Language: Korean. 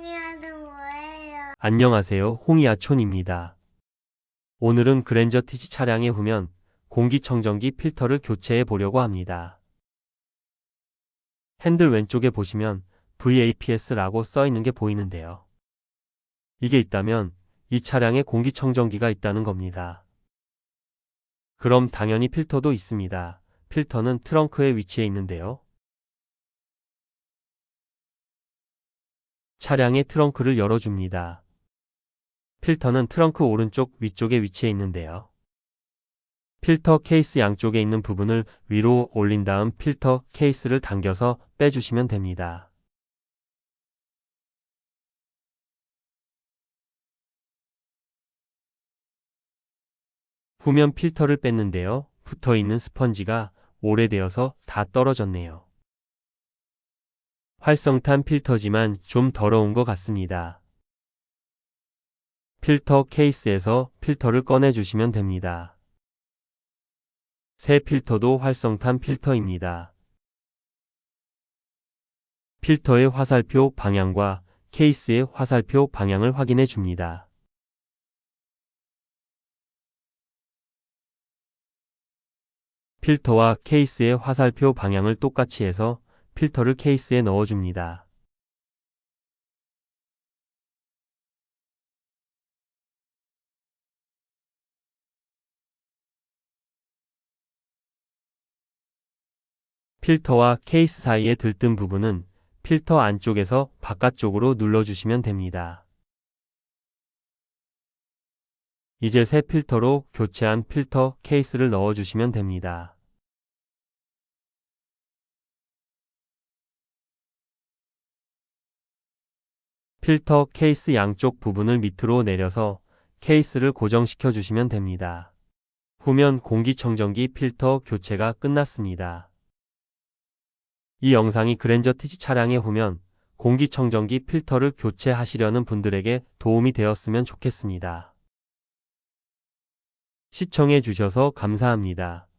홍이야는 뭐예요? 안녕하세요. 홍이아촌입니다. 오늘은 그랜저 티지 차량의 후면 공기청정기 필터를 교체해 보려고 합니다. 핸들 왼쪽에 보시면 VAPS라고 써 있는 게 보이는데요. 이게 있다면 이 차량에 공기청정기가 있다는 겁니다. 그럼 당연히 필터도 있습니다. 필터는 트렁크에 위치해 있는데요. 차량의 트렁크를 열어줍니다. 필터는 트렁크 오른쪽 위쪽에 위치해 있는데요. 필터 케이스 양쪽에 있는 부분을 위로 올린 다음 필터 케이스를 당겨서 빼주시면 됩니다. 후면 필터를 뺐는데요. 붙어 있는 스펀지가 오래되어서 다 떨어졌네요. 활성탄 필터지만 좀 더러운 것 같습니다. 필터 케이스에서 필터를 꺼내 주시면 됩니다. 새 필터도 활성탄 필터입니다. 필터의 화살표 방향과 케이스의 화살표 방향을 확인해 줍니다. 필터와 케이스의 화살표 방향을 똑같이 해서 필터를 케이스에 넣어줍니다. 필터와 케이스 사이에 들뜬 부분은 필터 안쪽에서 바깥쪽으로 눌러주시면 됩니다. 이제 새 필터로 교체한 필터 케이스를 넣어주시면 됩니다. 필터 케이스 양쪽 부분을 밑으로 내려서 케이스를 고정시켜 주시면 됩니다. 후면 공기청정기 필터 교체가 끝났습니다. 이 영상이 그랜저 티지 차량의 후면 공기청정기 필터를 교체하시려는 분들에게 도움이 되었으면 좋겠습니다. 시청해 주셔서 감사합니다.